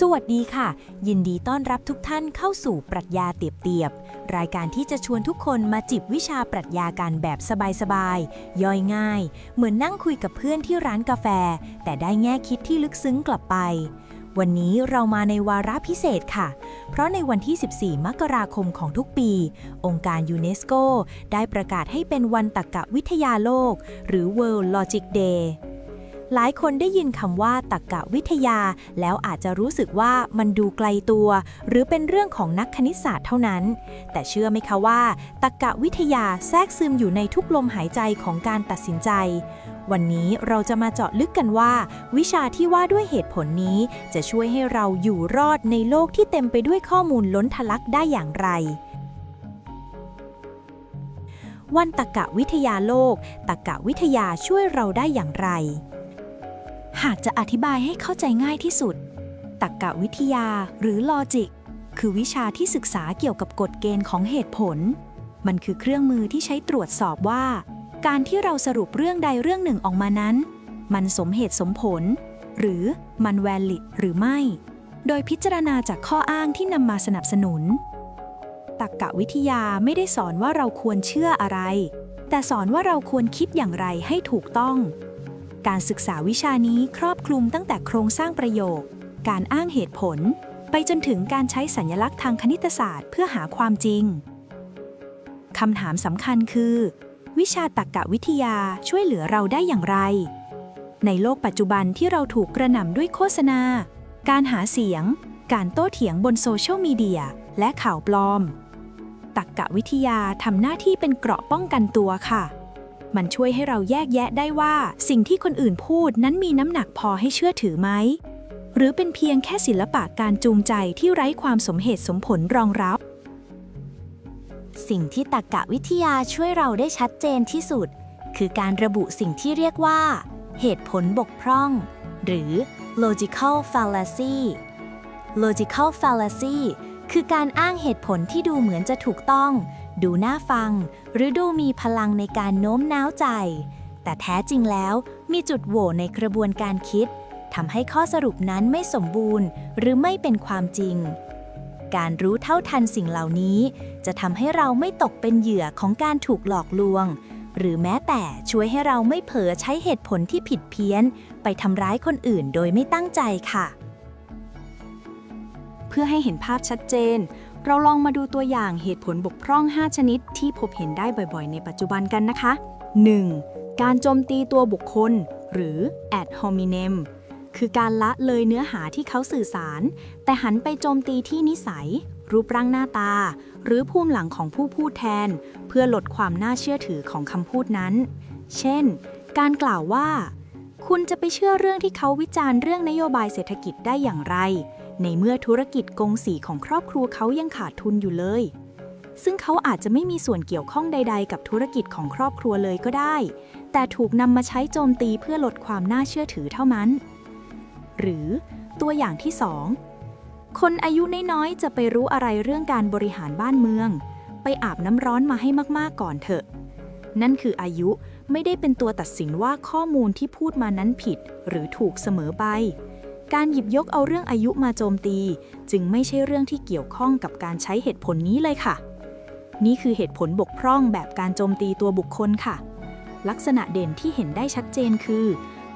สวัสดีค่ะ ยินดีต้อนรับทุกท่านเข้าสู่ปรัชญาเตียบเตียบๆ รายการที่จะชวนทุกคนมาจิบวิชาปรัชญากันแบบสบายๆ ย่อยง่าย เหมือนนั่งคุยกับเพื่อนที่ร้านกาแฟ แต่ได้แง่คิดที่ลึกซึ้งกลับไป วันนี้เรามาในวาระพิเศษค่ะ เพราะในวันที่ 14 มกราคมของทุกปี องค์การยูเนสโกได้ประกาศให้เป็นวันตรรกะวิทยาโลก หรือ World Logic Day หลายคนได้ยินคำว่าตักกะวิทยา แล้วอาจจะรู้สึกว่ามันดูไกลตัว หรือเป็นเรื่องของนักคณิตศาสตร์เท่านั้น แต่เชื่อไหมคะว่าตักกะวิทยาแทรกซึมอยู่ในทุกลมหายใจของการตัดสินใจ วันนี้เราจะมาเจาะลึกกันว่า วิชาที่ว่าด้วยเหตุผลนี้ จะช่วยให้เราอยู่รอดในโลกที่เต็มไปด้วยข้อมูลล้นทะลักได้อย่างไรวันตรรกะวิทยาโลกตรรกะวิทยาช่วยเราได้อย่างไร หากจะอธิบายให้เข้าใจง่ายที่สุด ตรรกวิทยาหรือลอจิก คือวิชาที่ศึกษาเกี่ยวกับกฎเกณฑ์ของเหตุผล มันคือเครื่องมือที่ใช้ตรวจสอบว่า การที่เราสรุปเรื่องใดเรื่องหนึ่งออกมานั้น มันสมเหตุสมผล หรือมันแวลิดหรือไม่ โดยพิจารณาจากข้ออ้างที่นำมาสนับสนุนตรรกวิทยาไม่ได้สอนว่าเราควรเชื่ออะไร แต่สอนว่าเราควรคิดอย่างไรให้ถูกต้อง การศึกษาวิชานี้ครอบคลุมตั้งแต่โครงสร้างประโยค การอ้างเหตุผล ไปจนถึงการใช้สัญลักษณ์ทางคณิตศาสตร์เพื่อหาความจริง คำถามสำคัญคือ วิชาตรรกะวิทยาช่วยเหลือเราได้อย่างไร ในโลกปัจจุบันที่เราถูกกระหน่ำด้วยโฆษณา การหาเสียง การโต้เถียงบนโซเชียลมีเดีย และข่าวปลอมตรรกะวิทยาทำหน้าที่เป็นเกราะป้องกันตัวค่ะ มันช่วยให้เราแยกแยะได้ว่า สิ่งที่คนอื่นพูดนั้นมีน้ำหนักพอให้เชื่อถือไหม หรือเป็นเพียงแค่ศิลปะการจูงใจที่ไร้ความสมเหตุสมผลรองรับ สิ่งที่ตรรกะวิทยาช่วยเราได้ชัดเจนที่สุด คือการระบุสิ่งที่เรียกว่า เหตุผลบกพร่อง หรือ logical fallacy logical fallacy คือการอ้างเหตุผลที่ดูเหมือนจะถูกต้อง ดูน่าฟัง หรือดูมีพลังในการโน้มน้าวใจ แต่แท้จริงแล้วมีจุดโหว่ในกระบวนการคิดทำให้ข้อสรุปนั้นไม่สมบูรณ์ หรือไม่เป็นความจริง การรู้เท่าทันสิ่งเหล่านี้ จะทำให้เราไม่ตกเป็นเหยื่อของการถูกหลอกลวง หรือแม้แต่ช่วยให้เราไม่เผลอใช้เหตุผลที่ผิดเพี้ยน ไปทำร้ายคนอื่นโดยไม่ตั้งใจค่ะ เพื่อให้เห็นภาพชัดเจน เราลองมาดูตัวอย่างเหตุผลบกพร่อง 5 ชนิดที่พบเห็นได้บ่อยๆ ในปัจจุบันกันนะคะ 1. การโจมตีตัวบุคคล หรือ ad hominem คือการละเลยเนื้อหาที่เขาสื่อสาร แต่หันไปโจมตีที่นิสัย รูปร่างหน้าตา หรือภูมิหลังของผู้พูดแทน เพื่อลดความน่าเชื่อถือของคำพูดนั้น เช่น การกล่าวว่า คุณจะไปเชื่อเรื่องที่เขาวิจารณ์เรื่องนโยบายเศรษฐกิจได้อย่างไร ในเมื่อธุรกิจกงสีของครอบครัวเขายังขาดทุนอยู่เลย ซึ่งเขาอาจจะไม่มีส่วนเกี่ยวข้องใด ๆ กับธุรกิจของครอบครัวเลยก็ได้ แต่ถูกนำมาใช้โจมตีเพื่อลดความน่าเชื่อถือเท่านั้น หรือตัวอย่างที่ 2 คนอายุน้อยๆจะไปรู้อะไรเรื่องการบริหารบ้านเมือง ไปอาบน้ำร้อนมาให้มากๆก่อนเถอะ นั่นคืออายุไม่ได้เป็นตัวตัดสินว่าข้อมูลที่พูดมานั้นผิด หรือถูกเสมอไป การหยิบยกเอาเรื่องอายุมาโจมตี จึงไม่ใช่เรื่องที่เกี่ยวข้องกับการใช้เหตุผลนี้เลยค่ะ นี่คือเหตุผลบกพร่องแบบการโจมตีตัวบุคคลค่ะ ลักษณะเด่นที่เห็นได้ชัดเจนคือ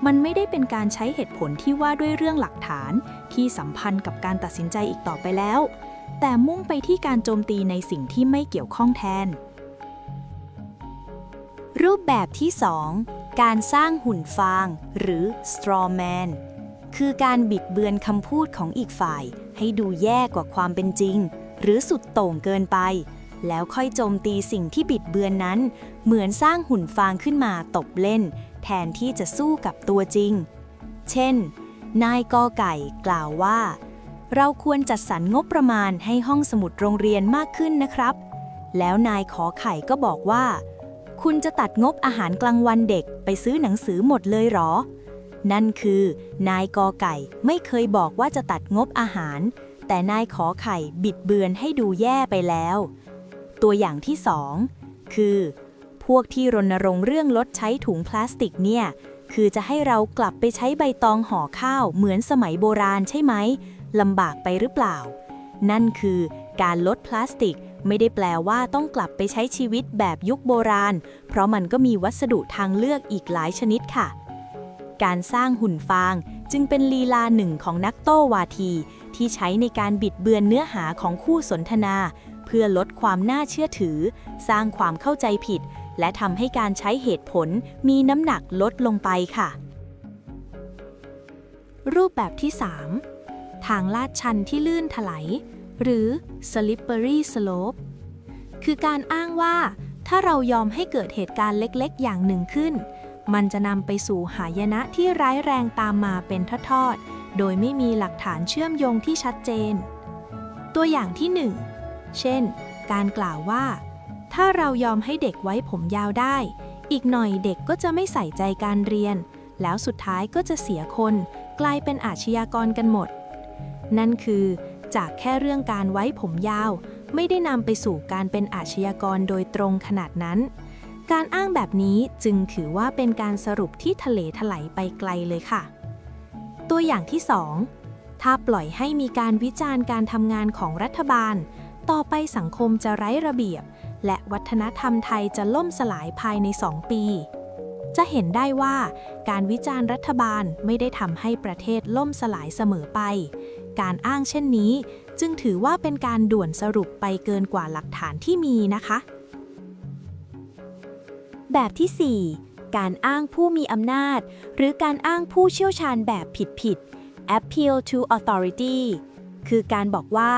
มันไม่ได้เป็นการใช้เหตุผลที่ว่าด้วยเรื่องหลักฐาน ที่สัมพันธ์กับการตัดสินใจอีกต่อไปแล้ว แต่มุ่งไปที่การโจมตีในสิ่งที่ไม่เกี่ยวข้องแทน รูปแบบที่ 2 การสร้างหุ่นฟาง หรือ straw man คือการบิดเบือนคำพูดของอีกฝ่าย ให้ดูแย่กว่าความเป็นจริง หรือสุดโต่งเกินไป แล้วค่อยโจมตีสิ่งที่บิดเบือนนั้น เหมือนสร้างหุ่นฟางขึ้นมาตบเล่น แทนที่จะสู้กับตัวจริง เช่น นายกอไก่กล่าวว่า เราควรจัดสรรงบประมาณให้ห้องสมุดโรงเรียนมากขึ้นนะครับ แล้วนายขอไข่ก็บอกว่า คุณจะตัดงบอาหารกลางวันเด็กไปซื้อหนังสือหมดเลยเหรอ นั่นคือ นายกอไก่ไม่เคยบอกว่าจะตัดงบอาหาร แต่นายขอไข่บิดเบือนให้ดูแย่ไปแล้ว ตัวอย่างที่สองคือ พวกที่รณรงค์เรื่องลดใช้ถุงพลาสติกเนี่ย คือจะให้เรากลับไปใช้ใบตองห่อข้าวเหมือนสมัยโบราณใช่ไหมลำบากไปหรือเปล่า นั่นคือการลดพลาสติกไม่ได้แปลว่าต้องกลับไปใช้ชีวิตแบบยุคโบราณ เพราะมันก็มีวัสดุทางเลือกอีกหลายชนิดค่ะ การสร้างหุ่นฟางจึงเป็นลีลาหนึ่งของนักโต้วาที ที่ใช้ในการบิดเบือนเนื้อหาของคู่สนทนา เพื่อลดความน่าเชื่อถือ สร้างความเข้าใจผิด และทำให้การใช้เหตุผลมีน้ำหนักลดลงไปค่ะ รูปแบบที่ 3 ทางลาดชันที่ลื่นถลายหรือ slippery slope คือการอ้างว่า ถ้าเรายอมให้เกิดเหตุการณ์เล็กๆ อย่างหนึ่งขึ้น มันจะนำไปสู่หายนะที่ร้ายแรงตามมาเป็นทอดๆ โดยไม่มีหลักฐานเชื่อมโยงที่ชัดเจน ตัวอย่างที่ 1 เช่น การกล่าวว่า ถ้าเรายอมให้เด็กไว้ผมยาวได้ อีกหน่อยเด็กก็จะไม่ใส่ใจการเรียน แล้วสุดท้ายก็จะเสียคน กลายเป็นอาชญากรกันหมด นั่นคือ จากแค่เรื่องการไว้ผมยาว ไม่ได้นำไปสู่การเป็นอาชญากรโดยตรงขนาดนั้น การอ้างแบบนี้จึงถือว่าเป็นการสรุปที่ทะเลถลายไปไกลเลยค่ะ ตัวอย่างที่ 2 ถ้าปล่อยให้มีการวิจารณ์การทำงานของรัฐบาล ต่อไปสังคมจะไร้ระเบียบ และวัฒนธรรมไทยจะล่มสลายภายใน 2 ปี จะเห็นได้ว่าการวิจารณ์รัฐบาลไม่ได้ทำให้ประเทศล่มสลายเสมอไป การอ้างเช่นนี้ จึงถือว่าเป็นการด่วนสรุปไปเกินกว่าหลักฐานที่มีนะคะ แบบที่ 4 การอ้างผู้มีอำนาจ หรือการอ้างผู้เชี่ยวชาญแบบผิดๆ appeal to authority คือการบอกว่า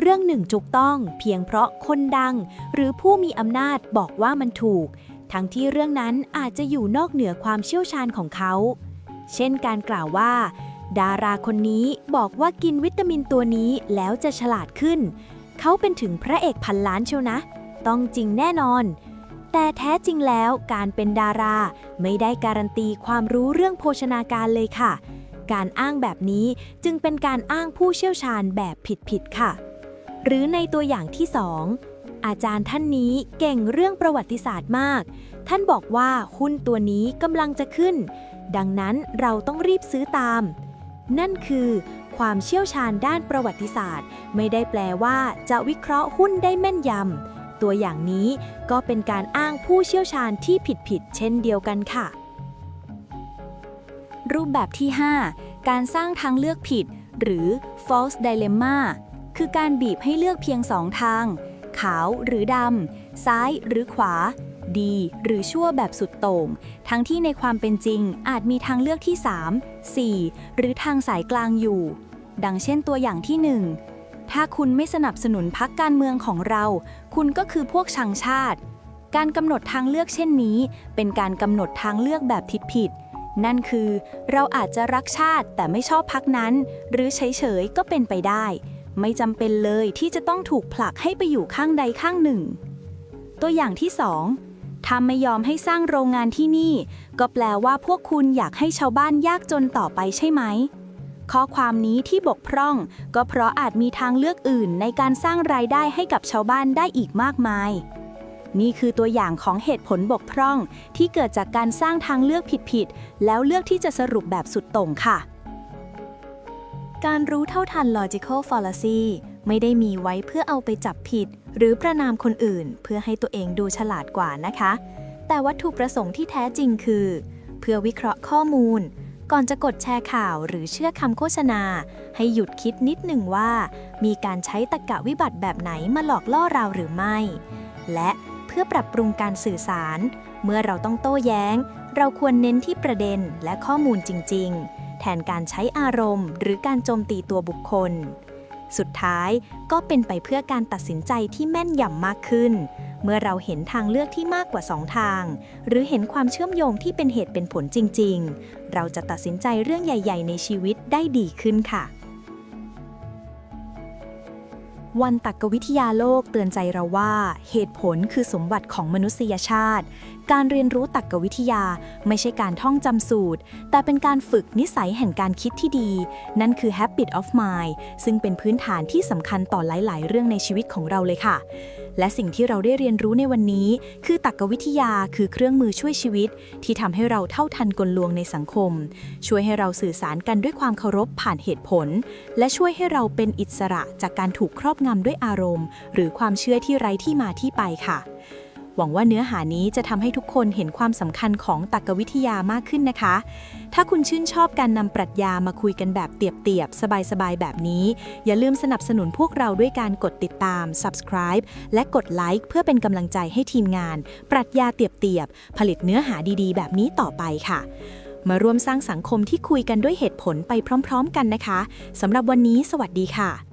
เรื่องหนึ่งถูกต้อง เพียงเพราะคนดัง หรือผู้มีอำนาจบอกว่ามันถูก ทั้งที่เรื่องนั้นอาจจะอยู่นอกเหนือความเชี่ยวชาญของเขา เช่นการกล่าวว่า ดาราคนนี้บอกว่ากินวิตามินตัวนี้แล้วจะฉลาดขึ้น เขาเป็นถึงพระเอกพันล้านเชียวนะ ต้องจริงแน่นอน แต่แท้จริงแล้วการเป็นดารา ไม่ได้การันตีความรู้เรื่องโภชนาการเลยค่ะ การอ้างแบบนี้จึงเป็นการอ้างผู้เชี่ยวชาญแบบผิดๆค่ะ หรือในตัวอย่างที่2อาจารย์ท่านนี้เก่งเรื่องประวัติศาสตร์มาก ท่านบอกว่าหุ้นตัวนี้กำลังจะขึ้น ดังนั้นเราต้องรีบซื้อตาม นั่นคือ ความเชี่ยวชาญด้านประวัติศาสตร์ ไม่ได้แปลว่าจะวิเคราะห์หุ้นได้แม่นยำ ตัวอย่างนี้ ก็เป็นการอ้างผู้เชี่ยวชาญที่ผิดๆเช่นเดียวกันค่ะ รูปแบบที่ 5 การสร้างทางเลือกผิด หรือ false dilemma คือการบีบให้เลือกเพียงสองทาง ขาวหรือดำซ้ายหรือขวา ดีหรือชั่วแบบสุดโต่ง ทั้งที่ในความเป็นจริงอาจมีทางเลือกที่ 3 4 หรือทางสายกลางอยู่ ดังเช่นตัวอย่างที่ 1 ถ้าคุณไม่สนับสนุนพักการเมืองของเรา คุณก็คือพวกชังชาติ การกำหนดทางเลือกเช่นนี้ เป็นการกำหนดทางเลือกแบบทิศผิด นั่นคือ เราอาจจะรักชาติแต่ไม่ชอบพักนั้น หรือเฉยๆก็เป็นไปได้ ไม่จำเป็นเลยที่จะต้องถูกผลักให้ไปอยู่ข้างใดข้างหนึ่ง ตัวอย่างที่2ถ้าไม่ยอมให้สร้างโรงงานที่นี่ ก็แปลว่าพวกคุณอยากให้ชาวบ้านยากจนต่อไปใช่ไหม ข้อความนี้ที่บกพร่อง ก็เพราะอาจมีทางเลือกอื่นในการสร้างรายได้ให้กับชาวบ้านได้อีกมากมาย นี่คือตัวอย่างของเหตุผลบกพร่อง ที่เกิดจากการสร้างทางเลือกผิดๆ แล้วเลือกที่จะสรุปแบบสุดโต่งค่ะ การรู้เท่าทัน logical fallacy ไม่ได้มีไว้เพื่อเอาไปจับผิด หรือประนามคนอื่น เพื่อให้ตัวเองดูฉลาดกว่านะคะ แต่วัตถุประสงค์ที่แท้จริงคือ เพื่อวิเคราะห์ข้อมูล ก่อนจะกดแชร์ข่าวหรือเชื่อคำโฆษณา ให้หยุดคิดนิดหนึ่งว่า มีการใช้ตรรกะวิบัติแบบไหนมาหลอกล่อเราหรือไม่ และเพื่อปรับปรุงการสื่อสาร เมื่อเราต้องโต้แย้ง เราควรเน้นที่ประเด็นและข้อมูลจริง ๆ แทนการใช้อารมณ์ หรือการโจมตีตัวบุคคล สุดท้ายก็เป็นไปเพื่อการตัดสินใจที่แม่นยำมากขึ้น เมื่อเราเห็นทางเลือกที่มากกว่าสองทาง หรือเห็นความเชื่อมโยงที่เป็นเหตุเป็นผลจริง ๆ เราจะตัดสินใจเรื่องใหญ่ ๆ ในชีวิตได้ดีขึ้นค่ะ วันตักกวิทยาโลกเตือนใจเราว่า เหตุผลคือสมบัติของมนุษยชาติ การเรียนรู้ตรรกวิทยา ไม่ใช่การท่องจำสูตร แต่เป็นการฝึกนิสัยแห่งการคิดที่ดี นั่นคือ habit of mind ซึ่งเป็นพื้นฐานที่สำคัญต่อหลาย ๆ เรื่องในชีวิตของเราเลยค่ะ และสิ่งที่เราได้เรียนรู้ในวันนี้ คือตรรกวิทยาคือเครื่องมือช่วยชีวิต ที่ทำให้เราเท่าทันกลลวงในสังคม ช่วยให้เราสื่อสารกันด้วยความเคารพผ่านเหตุผล และช่วยให้เราเป็นอิสระจากการถูกครอบงำด้วยอารมณ์ หรือความเชื่อที่ไร้ที่มาที่ไปค่ะ หวังว่าเนื้อหานี้จะทำให้ทุกคนเห็นความสำคัญของตรรกวิทยามากขึ้นนะคะ ถ้าคุณชื่นชอบการนำปรัชญามาคุยกันแบบเตียบๆ สบายๆ แบบนี้ อย่าลืมสนับสนุนพวกเราด้วยการกดติดตาม subscribe และกดไลค์เพื่อเป็นกำลังใจให้ทีมงาน ปรัชญาเตียบๆ ผลิตเนื้อหาดีๆ แบบนี้ต่อไปค่ะมาร่วมสร้างสังคมที่คุยกันด้วยเหตุผลไปพร้อม ๆ กันนะคะ สำหรับวันนี้สวัสดีค่ะ